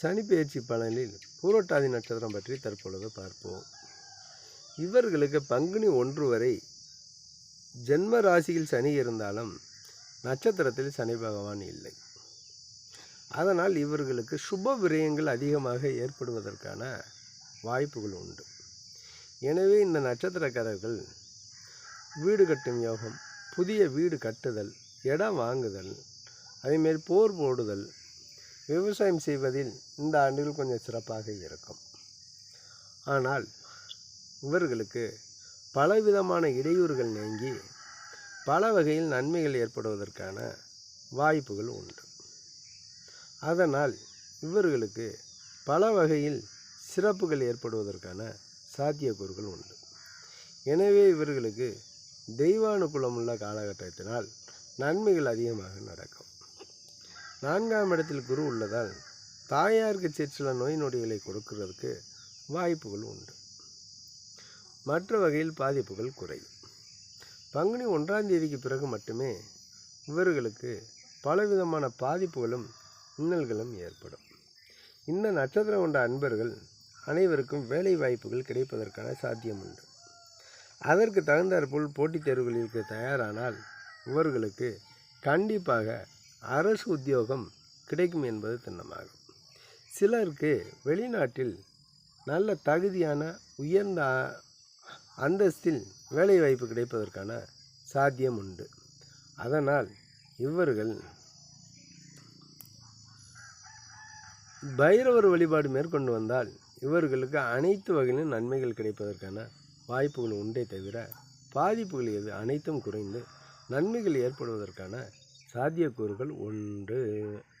சனிப்பெயர்ச்சி பலனில் பூரோட்டாதி நட்சத்திரம் பற்றி தற்பொழுது பார்ப்போம். இவர்களுக்கு பங்குனி ஒன்று வரை ஜென்ம ராசியில் சனி இருந்தாலும் நட்சத்திரத்தில் சனி பகவான் இல்லை. அதனால் இவர்களுக்கு சுப விரயங்கள் அதிகமாக ஏற்படுவதற்கான வாய்ப்புகள் உண்டு. எனவே இந்த நட்சத்திரக்காரர்கள் வீடு கட்டும் யோகம் புதிய வீடு கட்டுதல் இடம் வாங்குதல் அதேமாரி போர் போடுதல் விவசாயம் செய்வதில் இந்த ஆண்டுகள் கொஞ்சம் சிறப்பாக இருக்கும். ஆனால் இவர்களுக்கு பலவிதமான இடையூறுகள் நீங்கி பல வகையில் நன்மைகள் ஏற்படுவதற்கான வாய்ப்புகள் உண்டு. அதனால் இவர்களுக்கு பல வகையில் சிறப்புகள் ஏற்படுவதற்கான சாத்தியக்கூறுகள் உண்டு. எனவே இவர்களுக்கு தெய்வானுகூலமுள்ள காலகட்டத்தினால் நன்மைகள் அதிகமாக நடக்கும். நான்காம் இடத்தில் குரு உள்ளதால் தாயாருக்கு சிற்சில நோய் நொடிகளை கொடுக்கிறதுக்கு வாய்ப்புகள் உண்டு. மற்ற வகையில் பாதிப்புகள் குறையும் பங்குனி ஒன்றாம் தேதிக்கு பிறகு மட்டுமே இவர்களுக்கு பலவிதமான பாதிப்புகளும் இன்னல்களும் ஏற்படும். இந்த நட்சத்திரம் கொண்ட அன்பர்கள் அனைவருக்கும் வேலை வாய்ப்புகள் கிடைப்பதற்கான சாத்தியம் உண்டு. அதற்கு தகுந்தாற்போல் போட்டித் தேர்வுகளிற்கு தயாரானால் இவர்களுக்கு கண்டிப்பாக அரசு உத்தியோகம் கிடைக்கும் என்பது திண்ணமாகும். சிலருக்கு வெளிநாட்டில் நல்ல தகுதியான உயர்ந்த அந்தஸ்தில் அந்தஸ்தில் வேலைவாய்ப்பு கிடைப்பதற்கான சாத்தியம் உண்டு. அதனால் இவர்கள் பைரவர் வழிபாடு மேற்கொண்டு வந்தால் இவர்களுக்கு அனைத்து வகையிலும் நன்மைகள் கிடைப்பதற்கான வாய்ப்புகள் உண்டே தவிர பாதிப்புகள் எது அனைத்தும் குறைந்து நன்மைகள் ஏற்படுவதற்கான சாத்தியக்கூறுகள் உண்டு